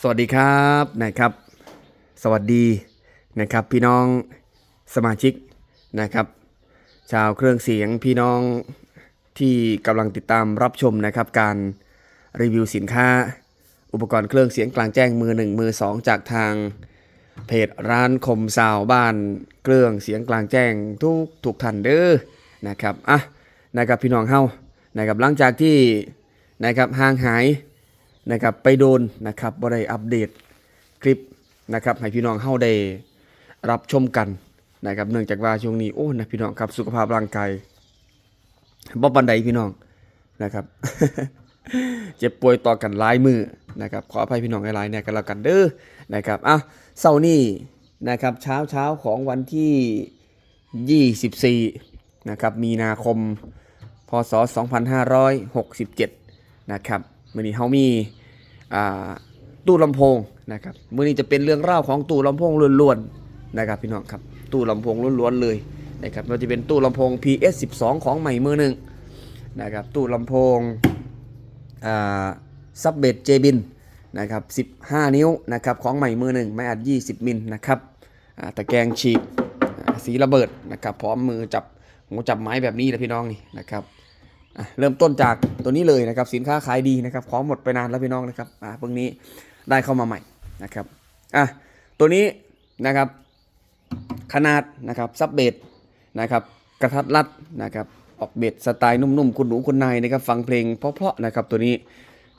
สวัสดีครับนะครับ สวัสดีนะครับ พี่น้องสมาชิกนะครับ ชาวเครื่องเสียงพี่น้องที่กำลังติดตามรับชมนะครับ การรีวิวสินค้า อุปกรณ์เครื่องเสียงกลางแจ้งมือหนึ่งมือสองจากทางเพจร้านคมซาวบ้านเครื่องเสียงกลางแจ้งทุกทุกท่านเด้อนะครับอะนะครับพี่น้องเฮานะครับหลังจากที่นะครับห่างหาย นะครับไปโดนนะครับบ่ได้อัปเดตคลิปนะครับให้พี่น้องเฮาได้รับชมกันนะครับเนื่องจากว่าช่วงนี้โอ้นะพี่น้องครับสุขภาพร่างกายบ่ปันใดพี่น้องนะครับ เจ็บป่วยต่อกันหลายมือนะครับขออภัยพี่น้องหลายๆเนี่ยกันแล้วกันเด้อนะครับอะเช้านี้นะครับเช้าเช้าของวันที่ 24 นะครับ มีนาคม พศ 2567 นะครับมื่อนี้เฮามี ตู้ลำโพงนะครับมื่อนี้จะเป็นเรื่องเล่าของตู้ลำโพงล้วนๆนะครับพี่น้องครับตู้ลำโพงล้วนๆเลยนะครับเราจะเป็นตู้ลำโพง PS12 ของใหม่มือหนึ่งนะครับตู้ลำโพงซับเบดเจบินนะครับ15 นิ้วนะครับของใหม่มือหนึ่งไม่อัด 20 มิลนะครับตะแกรงฉีกสีระเบิดนะครับพร้อมมือจับหูจับไม้แบบนี้เลยพี่น้องนี่นะครับ เริ่มต้นจากตัวนี้เลยนะครับสินค้าขายดีนะครับของหมดไปนานแล้วพี่น้องนะครับอ่าเพิ่งนี้ได้เข้ามาใหม่นะครับอะตัวนี้นะครับขนาดนะครับซับเบสนะครับกระทัดรัดนะครับออกเบสสไตล์นุ่มๆ คุณหนูคุณนายนะครับฟังเพลงเพราะๆนะครับตัวนี้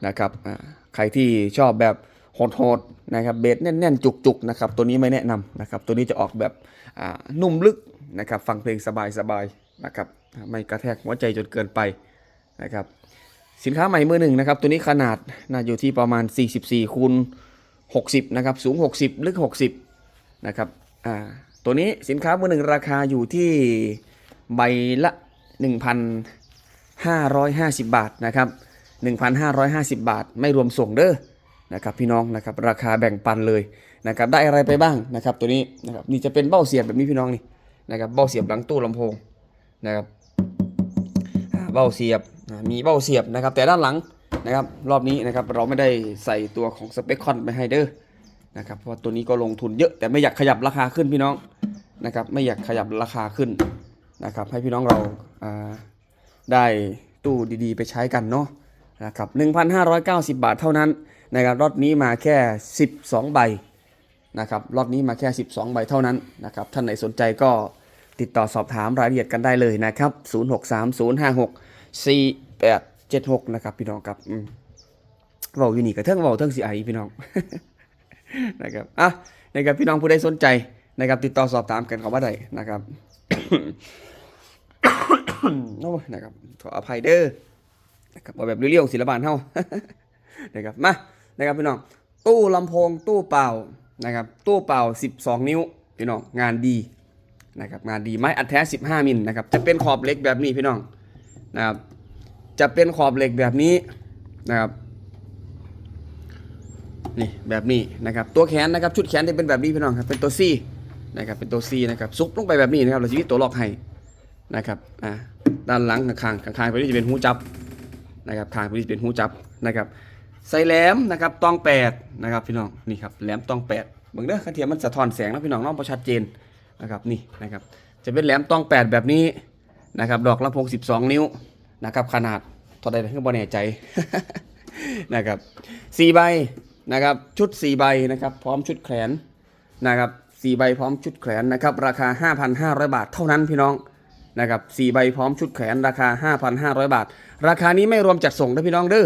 นะครับอ่าใครที่ชอบแบบโหดๆนะครับเบสแน่นๆ จุกๆนะครับตัวนี้ไม่แนะนำนะครับตัวนี้จะออกแบบอ่านุ่มลึกนะครับฟังเพลงสบายๆนะครับไม่กระแทกหัวใจจนเกินไป นะครับสินค้าใหม่มือหนึ่งนะครับตัวนี้ขนาดน่าอยู่ที่ประมาณ 44คูณ60นะครับสูง 60 ลึก 60นะครับอ่าตัวนี้สินค้ามือหนึ่งราคาอยู่ที่ใบละ 1,550 บาทนะครับ1,550 บาท ไม่รวมส่งเด้อนะครับพี่น้องนะครับราคาแบ่งปันเลยนะครับได้อะไรไปบ้างนะครับตัวนี้นะครับนี่จะเป็นเบ้าเสียบแบบนี้พี่น้องนี่นะครับเบ้าเสียบหลังตู้ลำโพงนะครับเบ้าเสียบ มีเบ้าเสียบนะครับ แต่ด้านหลังนะครับ รอบนี้นะครับเราไม่ได้ใส่ตัวของสเปคคอนไปให้เด้อนะครับเพราะตัวนี้ก็ลงทุนเยอะแต่ไม่อยากขยับราคาขึ้นพี่น้องนะครับ ไม่อยากขยับราคาขึ้นนะครับ ให้พี่น้องเราาได้ตู้ดีๆ ไปใช้กันเนาะนะครับ1,590 บาทเท่านั้นนะครับรถนี้มาแค่ 12 ใบนะครับรถนี้มาแค่ 12 ใบเท่านั้นนะครับท่านไหนสนใจก็ติดต่อสอบถามรายละเอียดกันได้เลยนะครับ 0630564876นะครับ พี่น้องครับอืมเว้าอยู่นี่กับเทิงเว้าเทิงสิไอพี่น้องนะครับอะนะครับพี่น้องผู้ใดสนใจนะครับ ติดต่อสอบถามกันเขาว่าใดนะครับโอ้ยนะครับขออภัยเด้อนะครับเอาแบบเรียวๆศิลปานเฮานะครับมานะครับพี่น้องตู้ลำโพงตู้เปล่านะครับตู้เปล่า 12 นิ้วพี่น้องงานดีนะครับงานดีไม้อัดแท้ 15 มิลนะครับจะเป็นขอบเล็กแบบนี้พี่น้อง นะครับ จะเป็นขอบเหล็กแบบนี้นะครับนี่แบบนี้นะครับตัวแขนนะครับชุดแขนจะเป็นแบบนี้พี่น้องครับเป็นตัว C นะครับเป็นตัว C นะครับซุกลงไปแบบนี้นะครับเราจะมีตัวล็อกให้นะครับอ่าด้านหลังข้างๆข้างไปนี่จะเป็นหูจับนะครับคางพี่เป็นหูจับนะครับใส่แหลมนะครับตองแปดนะครับพี่น้องนี่ครับแหลมตองแปดเบิ่งเด้อขันเทียมมันสะท้อนแสงแล้วพี่น้องน้องพอชัดเจนนะครับนี่นะครับจะเป็นแหลมตองแปดแบบนี้ นะครับดอกลำโพง 12 นิ้วนะครับขนาดเท่าใดขึ้นบนแน่ใจนะครับสี่ใบนะครับชุดสี่ใบนะครับพร้อมชุดแขนนะครับสี่ใบพร้อมชุดแขนนะครับราคา 5,500 บาทเท่านั้นพี่น้องนะครับ4ใบพร้อมชุดแขนราคา 5,500 บาท ราคานี้ไม่รวมจัดส่งนะพี่น้องเด้อ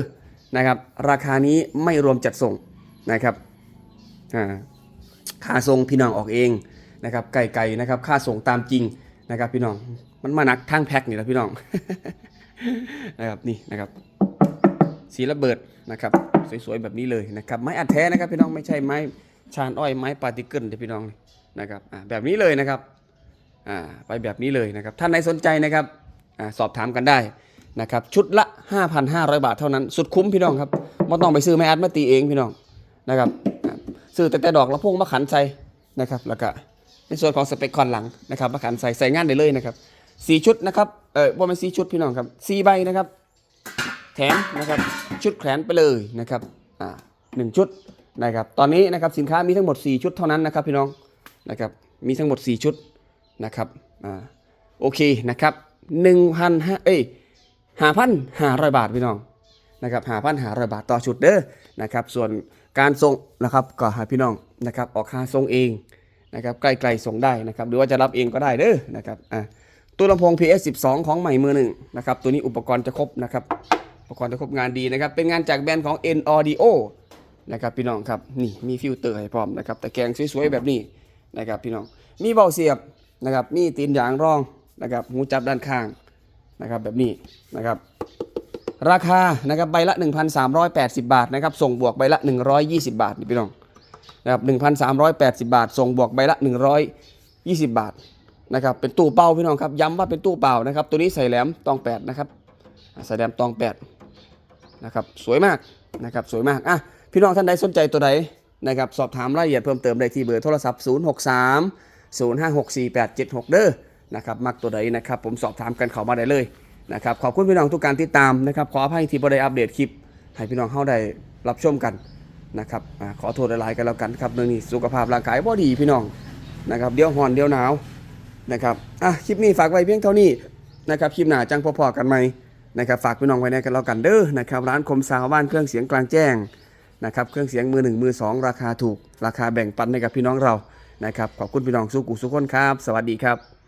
นะครับราคานี้ไม่รวมจัดส่งนะครับค่าส่งพี่น้องออกเองนะครับไก่ๆนะครับค่าส่งตามจริงนะครับพี่น้อง มันมาหนักทั้งแพ็คนี่แหละพี่น้องนะครับนี่นะครับ สีระเบิดนะครับ สวยๆแบบนี้เลยนะครับ ไม้อัดแท้นะครับพี่น้องไม่ใช่ไม้ชานอ้อยไม้ปาติเกิลเด้พี่น้องนะครับแบบนี้เลยนะครับอ่าไปแบบนี้เลยนะครับ ท่านไหนสนใจนะครับอสอบถามกันได้นะครับ ชุดละ 5,500 บาทเท่านั้น สุดคุ้มพี่น้องครับไม่ต้องไปซื้อไม้อัดมาตีเองพี่น้องนะครับซื้อแต่แต่ดอกละพวงมาขันใส่นะครับ แล้วก็ในส่วนของสเปคคอนหลังนะครับมาขันใส่ใส่งานได้เลยนะครับ สี่ชุดนะครับ เออว่าเป็นสี่ชุดพี่น้องครับสี่ใบนะครับ แถมนะครับชุดแขวนไปเลยนะครับอ่าหนึ่งชุดนะครับ ตอนนี้นะครับสินค้ามีทั้งหมด 4 ชุดเท่านั้นนะครับพี่น้องนะครับ มีทั้งหมด 4 ชุดนะครับ อ่า โอเคนะครับ1,000เอ้ย5,500บาทพี่น้องนะครับ5,500บาทต่อชุดเด้อนะครับ ส่วนการส่งนะครับก็ให้พี่น้องนะครับ ออกค่าส่งเองนะครับ ใกล้ๆส่งได้นะครับ หรือว่าจะรับเองก็ได้เด้อนะครับ อ่า ตัวลำโพง PS 12 ของใหม่มือหนึ่งนะครับ ตัวนี้อุปกรณ์จะครบนะครับ อุปกรณ์จะครบงานดีนะครับ เป็นงานจากแบรนด์ของ N Audio นะครับพี่น้องครับ นี่มีฟิลเตอร์ให้พร้อมนะครับ แต่แกงสวยๆแบบนี้นะครับพี่น้อง มีเบาเสียบนะครับ มีตีนยางรองนะครับ หูจับด้านข้างนะครับแบบนี้นะครับ ราคานะครับใบละ 1,380 บาทนะครับ ส่งบวกใบละ 120 บาทนี่พี่น้องนะครับ1,380 บาท ส่งบวกใบละ 120 บาท นะครับเป็นตู้เป่าพี่น้องครับย้ำว่าเป็นตู้เป่านะครับ ตัวนี้ใส่แหลมตองแปดนะครับใส่แหลมตองแปดนะครับสวยมากนะครับสวยมากอะพี่น้องท่านใดสนใจตัวใดนะครับสอบถามรายละเอียดเพิ่มเติมได้ที่เบอร์โทรศัพท์ 063 056 4876 เด้อนะครับมักตัวใดนะครับผมสอบถามกันเข้ามาได้เลยนะครับขอบคุณพี่น้องทุกการติดตามนะครับขออภัยที่บ่ได้อัปเดตคลิป ให้พี่น้องเข้าได้รับชมกันนะครับขอโทษหลายๆกันแล้วกันครับเรื่องนี้สุขภาพร่างกายบ่ดีพี่น้องนะครับเดี๋ยวห่อนเดี๋ยวหนาว นะครับอะคลิปนี้ฝากไว้เพียงเท่านี้นะครับคลิปหน้าจังพอๆกันไหมนะครับฝากพี่น้องไว้ในกันแล้วกันเด้อนะครับร้านคมสาวบ้านเครื่องเสียงกลางแจ้งนะครับเครื่องเสียงมือหนึ่งมือสองราคาถูก ราคาแบ่งปันให้กับพี่น้องเรานะครับขอบคุณพี่น้องสุกุสุขคนครับ สวัสดีครับ